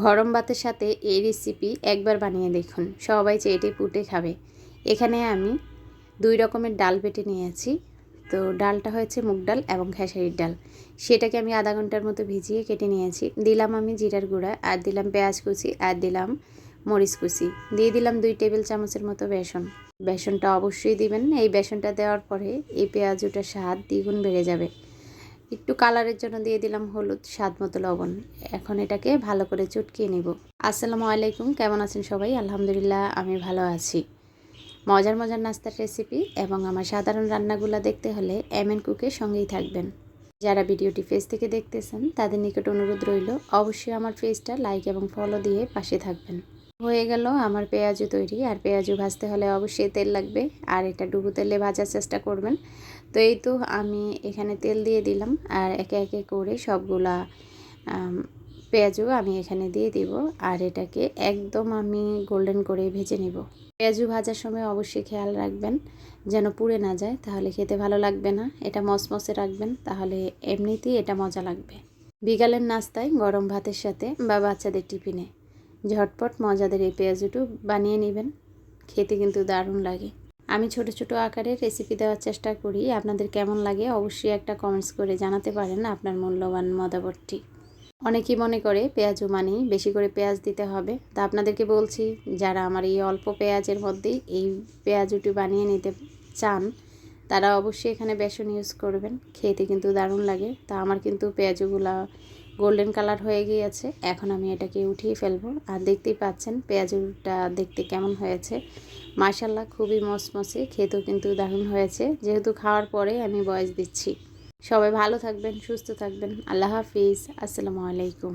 গরম ভাতের সাথে এই রেসিপি একবার বানিয়ে দেখুন। সবাই চেটে পুটে খাবে। এখানে আমি দুই রকমের ডাল বেটে নিয়েছি। তো ডালটা হয়েছে মুগ ডাল এবং খেসারির ডাল। সেটাকে আমি আধা ঘণ্টার মতো ভিজিয়ে কেটে নিয়েছি। দিলাম আমি জিরার গুঁড়া, আর দিলাম পেঁয়াজ কুচি, আর দিলাম মরিচ কুচি। দিয়ে দিলাম দুই টেবিল চামচের মতো বেসন। বেসনটা অবশ্যই দিবেন। এই বেসনটা দেওয়ার পরে এই পেঁয়াজুটার স্বাদ দ্বিগুণ বেড়ে যাবে। একটু কালারের জন্য দিয়ে দিলাম হলুদ, স্বাদ মতো লবণ। এখন এটাকে ভালো করে চটকিয়ে নেব। আসসালামু আলাইকুম, কেমন আছেন সবাই? আলহামদুলিল্লাহ, আমি ভালো আছি। মজার মজার নাস্তার রেসিপি এবং আমার সাধারণ রান্নাগুলো দেখতে হলে এম এন কুকের সঙ্গেই থাকবেন। যারা ভিডিওটি ফেস থেকে দেখতেছেন, তাদের নিকট অনুরোধ রইল, অবশ্যই আমার ফেসটা লাইক এবং ফলো দিয়ে পাশে থাকবেন। হয়ে গেল আমার পেঁয়াজু তৈরি। আর পেঁয়াজু ভাজতে হলে অবশ্যই তেল লাগবে। আর এটা ডুবু তেলে ভাজার চেষ্টা করবেন। তো এই তো আমি এখানে তেল দিয়ে দিলাম। আর একে একে করে সবগুলা পেঁয়াজু আমি এখানে দিয়ে দিব। আর এটাকে একদম আমি গোল্ডেন করে ভেজে নিব। পেঁয়াজু ভাজার সময় অবশ্যই খেয়াল রাখবেন। যেন পুড়ে না যায়, তাহলে খেতে ভালো লাগবে না। এটা মসমসে রাখবেন, তাহলে এমনিতেই এটা মজা লাগবে। বিকালের নাস্তায় গরম ভাতের সাথে বা বাচ্চাদের টিফিনে। ঝটপট মজাদের এই পেঁয়াজুটু বানিয়ে নেবেন। খেতে কিন্তু দারুণ লাগে। আমি ছোট ছোট আকারে রেসিপি দেওয়ার চেষ্টা করি। আপনাদের কেমন লাগে অবশ্যই একটা কমেন্টস করে জানাতে পারেন আপনার মূল্যবান মতামতটি। অনেকেই মনে করে পেঁয়াজও মানেই বেশি করে পেঁয়াজ দিতে হবে। তা আপনাদেরকে বলছি, যারা আমার এই অল্প পেঁয়াজের মধ্যেই এই পেঁয়াজুটি বানিয়ে নিতে চান, তারা অবশ্যই এখানে বেসন ইউজ করবেন। খেতে কিন্তু দারুণ লাগে। তা আমার কিন্তু পেঁয়াজুগুলা গোল্ডেন কালার হয়ে গিয়েছে। এখন আমি এটাকে উঠিয়ে ফেলব। আর দেখতেই পাচ্ছেন পেঁয়াজটা দেখতে কেমন হয়েছে। মার্শাল্লাহ খুবই মসমসে খেতেও কিন্তু দারুণ হয়েছে। যেহেতু খাওয়ার পরে আমি বয়স দিচ্ছি। সবাই ভালো থাকবেন, সুস্থ থাকবেন। আল্লাহ হাফিজ। আসসালামু আলাইকুম।